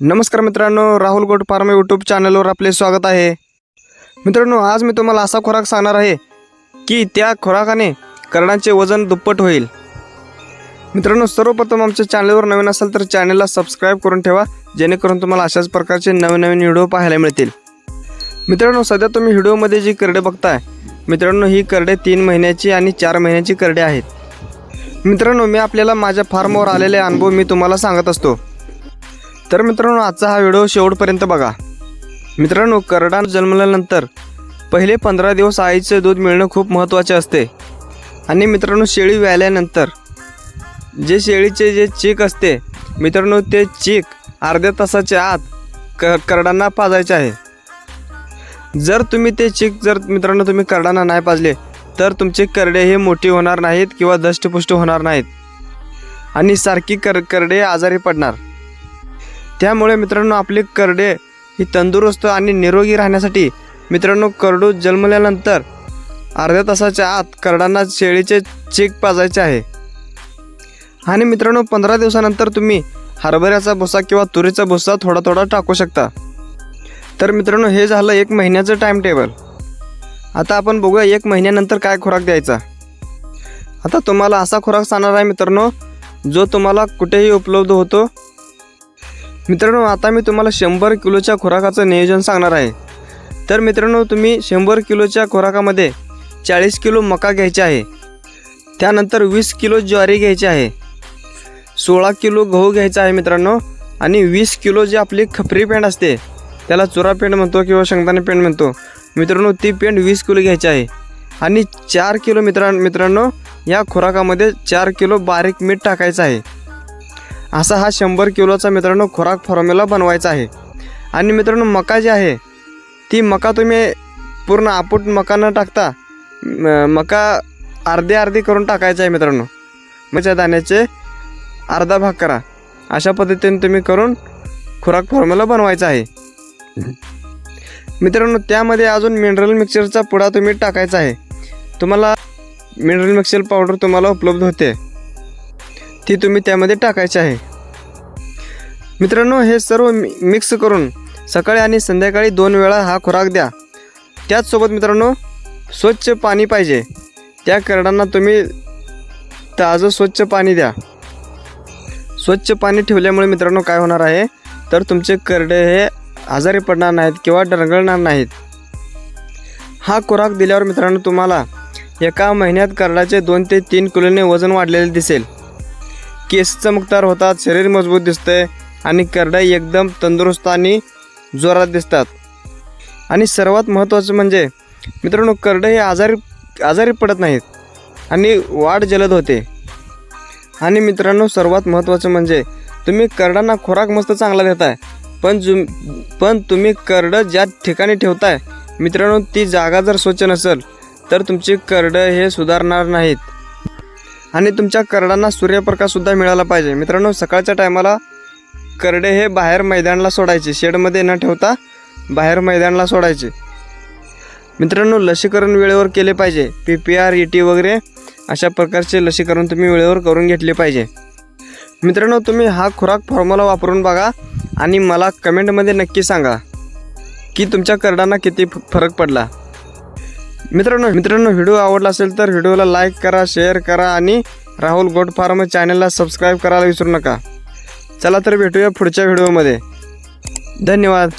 नमस्कार मित्रांनो Rahul goat farm YouTube चॅनलवर आपले स्वागत आहे. मित्रांनो आज मी तुम्हाला असा खुराक सांगणार आहे की त्या खुराकाने करडांचे वजन दुप्पट होईल. मित्रांनो सर्वप्रथम आमच्या चॅनलवर नवीन असाल तर चॅनलला सबस्क्राईब करून ठेवा जेणेकरून तुम्हाला अशाच प्रकारचे नवीन नवीन व्हिडिओ पाहायला मिळतील. मित्रांनो सध्या तुम्ही व्हिडिओमध्ये जी करडे बघताय मित्रांनो ही करडे तीन महिन्याची आणि चार महिन्याची करडे आहेत. मित्रांनो मी आपल्याला माझ्या फार्मवर आलेले अनुभव मी तुम्हाला सांगत असतो. तर मित्रांनो आजचा हा व्हिडिओ शेवटपर्यंत बघा. मित्रांनो करडा जन्मल्यानंतर पहिले पंधरा दिवस आईचं दूध मिळणं खूप महत्त्वाचे असते. आणि मित्रांनो शेळी व्याल्यानंतर जे शेळीचे जे चीक असते मित्रांनो ते चीक अर्ध्या तासाच्या आत क करडांना पाजायचे आहे. जर तुम्ही ते चीक जर मित्रांनो तुम्ही करडांना नाही पाजले तर तुमचे करडे हे मोठी होणार नाहीत किंवा दष्टपुष्ट होणार नाहीत. आणि सारखी कर करडे आजारी पडणार. त्यामुळे मित्रांनो आपले करडे ही तंदुरुस्त आणि निरोगी राहण्यासाठी मित्रांनो करडू जन्मल्यानंतर अर्ध्या तासाच्या आत करडांना शेळीचे चीक पाजायचे आहे. आणि मित्रांनो पंधरा दिवसानंतर तुम्ही हरभऱ्याचा भुसा किंवा तुरीचा भुसा थोडा थोडा टाकू शकता. तर मित्रांनो हे झालं एक महिन्याचं टाईम टेबल आता आपण बघूया एक महिन्यानंतर काय खुराक द्यायचा. आता तुम्हाला असा खुराक सांगणार आहे मित्रांनो जो तुम्हाला कुठेही उपलब्ध होतो. मित्रांनो आता मी तुम्हाला शंभर किलोच्या खुराकाचं नियोजन सांगणार आहे. तर मित्रांनो तुम्ही शंभर किलोच्या खुराकामध्ये चाळीस किलो मका घ्यायचे आहे. त्यानंतर वीस किलो ज्वारी घ्यायची आहे. सोळा किलो गहू घ्यायचा आहे मित्रांनो आणि वीस किलो जी आपली खपरी पेंड असते त्याला चुरा पेंड म्हणतो किंवा शेंगदाणे पेंड म्हणतो. मित्रांनो ती पेंड वीस किलो घ्यायची आहे. आणि चार किलो मित्रां मित्रांनो या खुराकामध्ये चार किलो बारीक मीठ टाकायचं आहे. असा हा शंभर किलोचा मित्रांनो खुराक फॉर्म्युला बनवायचा आहे. आणि मित्रांनो मका जी आहे ती मका तुम्ही पूर्ण आपूट मका न टाकता मका अर्धे अर्धे करून टाकायचं आहे मित्रांनो. म्हणजे मच्या दाण्याचे अर्धा भाग करा. अशा पद्धतीने तुम्ही करून खुराक फॉर्म्युला बनवायचा आहे. मित्रांनो त्यामध्ये अजून मिनरल मिक्सरचा पुडा तुम्ही टाकायचा आहे. तुम्हाला मिनरल मिक्सर पावडर तुम्हाला उपलब्ध होते. ती तुम्ही त्यामध्ये टाकायची आहे. मित्रांनो हे सर्व मि मिक्स करून सकाळी आणि संध्याकाळी दोन वेळा हा खुराक द्या. त्याचसोबत मित्रांनो स्वच्छ पाणी पाहिजे. त्या करडांना तुम्ही ताजं स्वच्छ पाणी द्या. स्वच्छ पाणी ठेवल्यामुळे मित्रांनो काय होणार आहे? तर तुमचे करडे हे आजारी पडणार नाहीत किंवा डरगळणार नाहीत. हा खुराक दिल्यावर मित्रांनो तुम्हाला एका महिन्यात करडाचे दोन ते तीन किलोने वजन वाढलेले दिसेल. केस चमकदार होतात शरीर मजबूत दिसते आणि करडाई एकदम तंदुरुस्त आणि जोरात दिसतात. आणि सर्वात महत्त्वाचं म्हणजे मित्रांनो करडे हे आजारी आजारी पडत नाहीत आणि वाढ जलद होते. आणि मित्रांनो सर्वात महत्त्वाचं म्हणजे तुम्ही करडांना खुराक मस्त चांगला देताय पण जु पण तुम्ही करडं ज्या ठिकाणी ठेवताय मित्रांनो ती जागा जर स्वच्छ नसेल तर तुमची करडं हे सुधारणार नाहीत. आणि तुमच्या करडांना सूर्यप्रकाशसुद्धा मिळाला पाहिजे. मित्रांनो सकाळच्या टायमाला करडे हे बाहेर मैदानाला सोडायचे. शेडमध्ये न ठेवता बाहेर मैदानाला सोडायचे. मित्रांनो लसीकरण वेळेवर केले पाहिजे. P P R E T वगैरे अशा प्रकारचे लसीकरण तुम्ही वेळेवर करून घेतले पाहिजे. मित्रांनो तुम्ही हा खुराक फॉर्म्युला वापरून बघा आणि मला कमेंटमध्ये नक्की सांगा की तुमच्या करडांना किती फरक पडला. मित्रांनो मित्रांनो व्हिडिओ आवडला असेल तर व्हिडिओला लाईक करा शेअर करा आणि राहुल गोट फार्म चॅनलला सबस्क्राईब करायला विसरू नका. चला तर भेटूया पुढच्या व्हिडिओमध्ये. धन्यवाद.